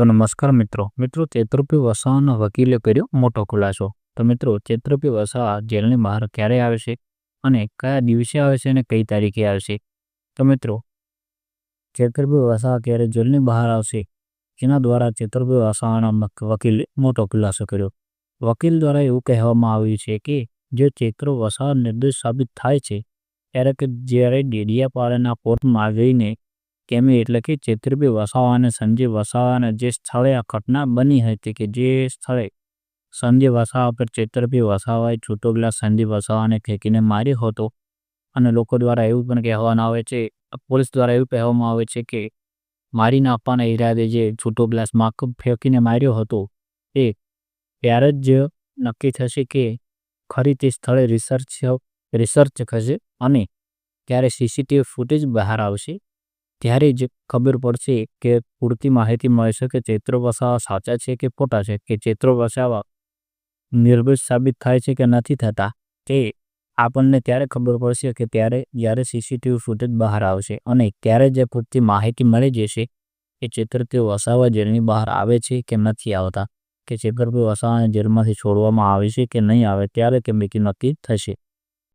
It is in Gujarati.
તો નમસ્કાર મિત્રો. મિત્રો ચેત્રપી વસાવાના વકીલે કર્યો મોટો ખુલાસો. તો મિત્રો ચેત્રપી વસાવા જેલની બહાર ક્યારે આવે છે અને કયા દિવસે આવે છે અને કઈ તારીખે આવશે તો મિત્રો ચેત્રપી વસાવા ક્યારે જેલની બહાર આવશે? જેના દ્વારા ચેતરપી વસાવાના વકીલે મોટો ખુલાસો કર્યો. વકીલ દ્વારા એવું કહેવામાં આવ્યું છે કે, જો ચેત્રો વસાવા નિર્દોષ સાબિત થાય છે, ત્યારે કે જ્યારે ડેડિયાપાડાના કોર્ટમાં જઈને કેમી એટલે કે ચેતરબી વસાવા અને સંજય વસાવાને જે સ્થળે આ ઘટના બની હતી કે જે સ્થળે સંધિ વસાવા પર ચેતરબી વસાવાએ છૂટો ગ્લાસ સંજય વસાવાને ફેંકીને માર્યો હતો. અને લોકો દ્વારા એવું પણ કહેવામાં આવે છે, પોલીસ દ્વારા એવું કહેવામાં આવે છે કે મારી નાખવાના ઈરાદે જે છૂટો ગ્લાસ માક ફેંકીને માર્યો હતો, એ ત્યારે જ નક્કી થશે કે ખરી તે સ્થળે રિસર્ચ રિસર્ચ થશે અને ત્યારે સીસીટીવી ફૂટેજ બહાર આવશે. ત્યારે જ ખબર પડશે કે પૂરતી માહિતી મળશે કે ચૈત્ર વસાવા સાચા છે કે ખોટા છે? કે ચૈત્ર વસાવા નિર્દોષ સાબિત થાય છે કે નથી થતા? તે આપણને ત્યારે ખબર પડશે કે ત્યારે જ્યારે સીસીટીવી ફૂટેજ બહાર આવશે અને ત્યારે જે પૂરતી માહિતી મળી જશે કે ચૈત્રપી વસાવા જેલની બહાર આવે છે કે નથી આવતા? કે ચૈત્રપી વસાવાને જેલમાંથી છોડવામાં આવે છે કે નહીં આવે? ત્યારે કે નક્કી થશે.